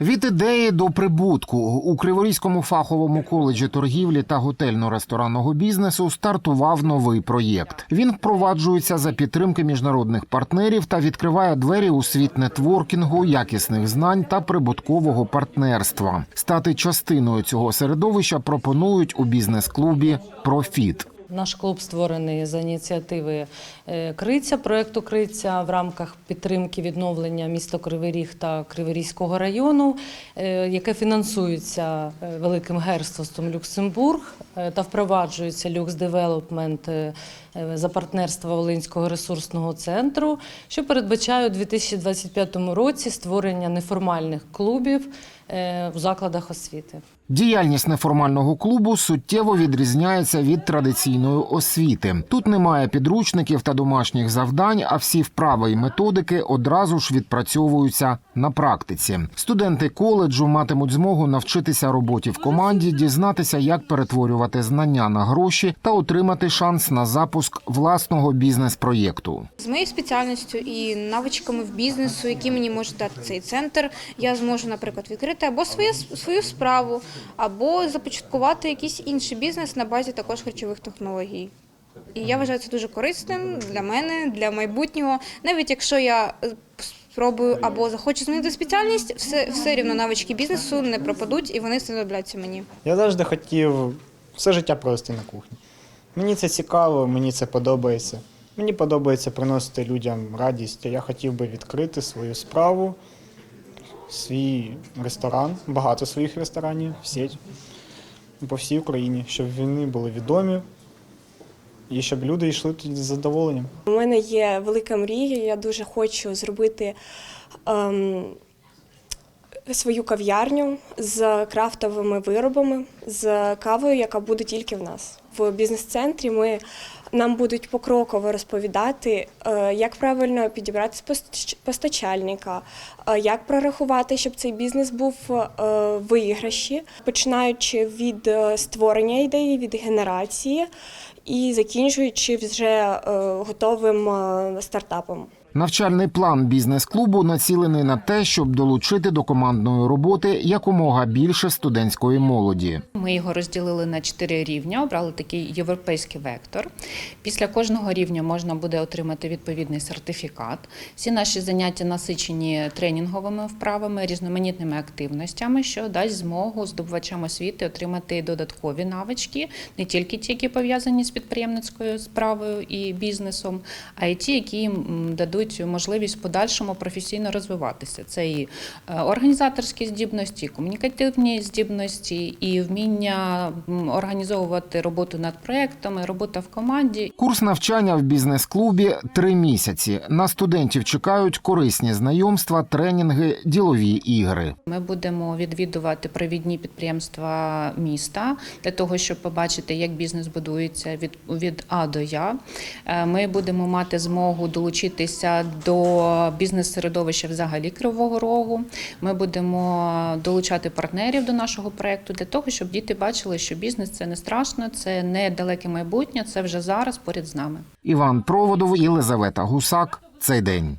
Від ідеї до прибутку у Криворізькому фаховому коледжі торгівлі та готельно-ресторанного бізнесу стартував новий проєкт. Він впроваджується за підтримки міжнародних партнерів та відкриває двері у світ нетворкінгу, якісних знань та прибуткового партнерства. Стати частиною цього середовища пропонують у бізнес-клубі Профіт. Наш клуб створений за ініціативи е, Криця, проєкту Криця в рамках підтримки відновлення міста Кривий Ріг та Криворізького району, е, яке фінансується е, Великим герцогством Люксембург та впроваджується Люкс Девелопмент за партнерства Волинського ресурсного центру, що передбачає у 2025 році створення неформальних клубів е, в закладах освіти. Діяльність неформального клубу суттєво відрізняється від традиційної освіти. Тут немає підручників та домашніх завдань, а всі вправи і методики одразу ж відпрацьовуються на практиці. Студенти коледжу матимуть змогу навчитися роботі в команді, дізнатися, як перетворювати знання на гроші та отримати шанс на запуск власного бізнес-проєкту. З моєю спеціальністю і навичками в бізнесу, які мені може дати цей центр, я зможу, наприклад, відкрити або своє, свою справу, або започаткувати якийсь інший бізнес на базі також харчових технологій. І я вважаю це дуже корисним для мене, для майбутнього. Навіть якщо я е, спробую або захочу змінити спеціальність, все, все рівно навички бізнесу не пропадуть і вони знадобляться мені. Я завжди хотів все життя провести на кухні. Мені це цікаво, мені це подобається. Мені подобається приносити людям радість. Я хотів би відкрити свою справу, свій ресторан, багато своїх ресторанів, сеть по всій Україні, щоб вони були відомі і щоб люди йшли тут з задоволенням. У мене є велика мрія. Я дуже хочу зробити ем, свою кав'ярню з крафтовими виробами, з кавою, яка буде тільки в нас. В бізнес-центрі ми нам будуть покроково розповідати, е, як правильно підібрати постачальника, е, як прорахувати, щоб цей бізнес був е, виграші, починаючи від створення ідеї, від генерації і закінчуючи вже готовим стартапом. Навчальний план бізнес-клубу націлений на те, щоб долучити до командної роботи якомога більше студентської молоді. Ми його розділили на чотири рівня, обрали такий європейський вектор. Після кожного рівня можна буде отримати відповідний сертифікат. Всі наші заняття насичені тренінговими вправами, різноманітними активностями, що дасть змогу здобувачам освіти отримати додаткові навички, не тільки ті, які пов'язані з підприємницькою справою і бізнесом, а й ті, які їм м, дадуть можливість в подальшому професійно розвиватися. Це і е, організаторські здібності, комунікативні здібності, і вміння організовувати роботу над проектами, робота в команді. Курс навчання в бізнес-клубі три місяці. На студентів чекають корисні знайомства, тренінги, ділові ігри. Ми будемо відвідувати провідні підприємства міста для того, щоб побачити, як бізнес будується від, від А до Я. Е, Ми будемо мати змогу долучитися до бізнес-середовища взагалі Кривого Рогу. Ми будемо долучати партнерів до нашого проекту для того, щоб діти бачили, що бізнес це не страшно, це не далеке майбутнє, це вже зараз поряд з нами. Іван Проводов, Єлизавета Гусак. Цей день.